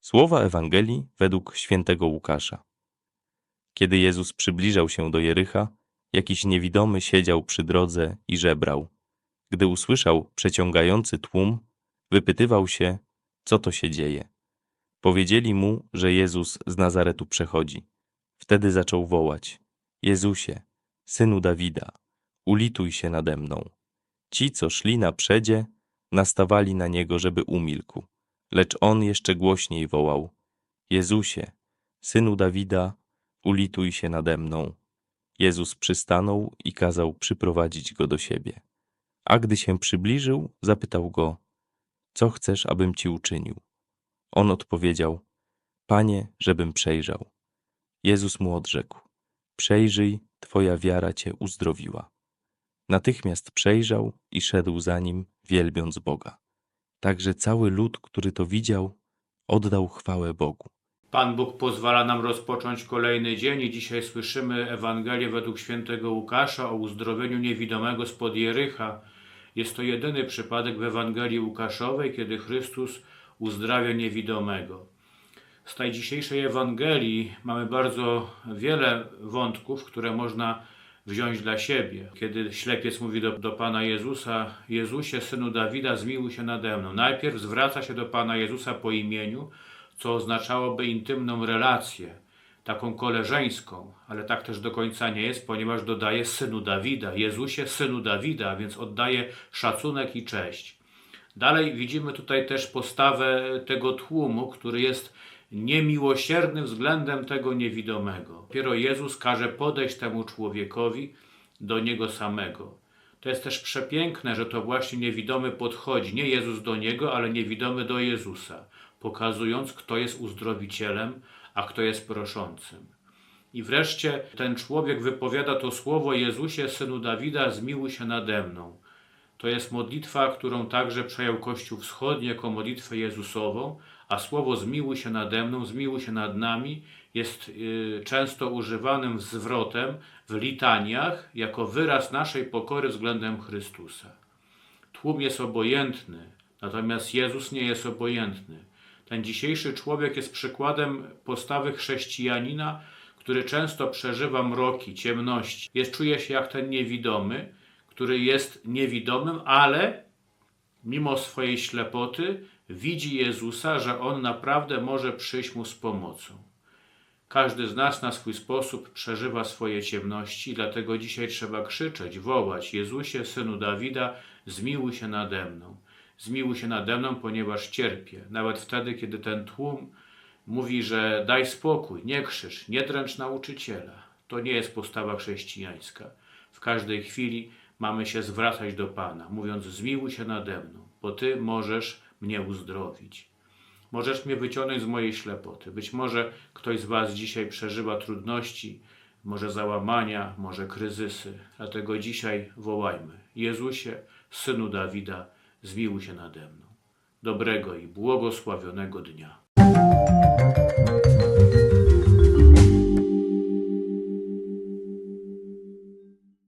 Słowa Ewangelii według świętego Łukasza. Kiedy Jezus przybliżał się do Jericha, jakiś niewidomy siedział przy drodze i żebrał. Gdy usłyszał przeciągający tłum, wypytywał się, co to się dzieje. Powiedzieli mu, że Jezus z Nazaretu przechodzi. Wtedy zaczął wołać: Jezusie, synu Dawida, ulituj się nade mną. Ci, co szli na przedzie, nastawali na niego, żeby umilkł. Lecz on jeszcze głośniej wołał: Jezusie, synu Dawida, ulituj się nade mną. Jezus przystanął i kazał przyprowadzić go do siebie. A gdy się przybliżył, zapytał go: Co chcesz, abym ci uczynił? On odpowiedział: Panie, żebym przejrzał. Jezus mu odrzekł: Przejrzyj, twoja wiara cię uzdrowiła. Natychmiast przejrzał i szedł za nim, wielbiąc Boga. Także cały lud, który to widział, oddał chwałę Bogu. Pan Bóg pozwala nam rozpocząć kolejny dzień i dzisiaj słyszymy Ewangelię według świętego Łukasza o uzdrowieniu niewidomego spod Jericha. Jest to jedyny przypadek w Ewangelii Łukaszowej, kiedy Chrystus uzdrawia niewidomego. Z tej dzisiejszej Ewangelii mamy bardzo wiele wątków, które można wziąć dla siebie. Kiedy ślepiec mówi do, do Pana Jezusa, Jezusie, Synu Dawida, zmiłuj się nade mną. Najpierw zwraca się do Pana Jezusa po imieniu, co oznaczałoby intymną relację, taką koleżeńską, ale tak też do końca nie jest, ponieważ dodaje Synu Dawida, Jezusie, Synu Dawida, więc oddaje szacunek i cześć. Dalej widzimy tutaj też postawę tego tłumu, który jest niemiłosierny względem tego niewidomego. Dopiero Jezus każe podejść temu człowiekowi do niego samego. To jest też przepiękne, że to właśnie niewidomy podchodzi, nie Jezus do niego, ale niewidomy do Jezusa, pokazując, kto jest uzdrowicielem, a kto jest proszącym. I wreszcie ten człowiek wypowiada to słowo Jezusie, synu Dawida, zmiłuj się nade mną. To jest modlitwa, którą także przejął Kościół Wschodni jako modlitwę Jezusową, a słowo zmiłuj się nade mną, zmiłuj się nad nami jest y, często używanym zwrotem w litaniach jako wyraz naszej pokory względem Chrystusa. Tłum jest obojętny, natomiast Jezus nie jest obojętny. Ten dzisiejszy człowiek jest przykładem postawy chrześcijanina, który często przeżywa mroki, ciemności. Jest, czuje się jak ten niewidomy, który jest niewidomym, ale mimo swojej ślepoty widzi Jezusa, że On naprawdę może przyjść mu z pomocą. Każdy z nas na swój sposób przeżywa swoje ciemności, dlatego dzisiaj trzeba krzyczeć, wołać: Jezusie, synu Dawida, zmiłuj się nade mną. Zmiłuj się nade mną, ponieważ cierpię. Nawet wtedy, kiedy ten tłum mówi, że daj spokój, nie krzycz, nie dręcz nauczyciela. To nie jest postawa chrześcijańska. W każdej chwili mamy się zwracać do Pana, mówiąc: Zmiłuj się nade mną, bo Ty możesz mnie uzdrowić. Możesz mnie wyciągnąć z mojej ślepoty. Być może ktoś z Was dzisiaj przeżywa trudności, może załamania, może kryzysy. Dlatego dzisiaj wołajmy: Jezusie, synu Dawida, zmiłuj się nade mną. Dobrego i błogosławionego dnia.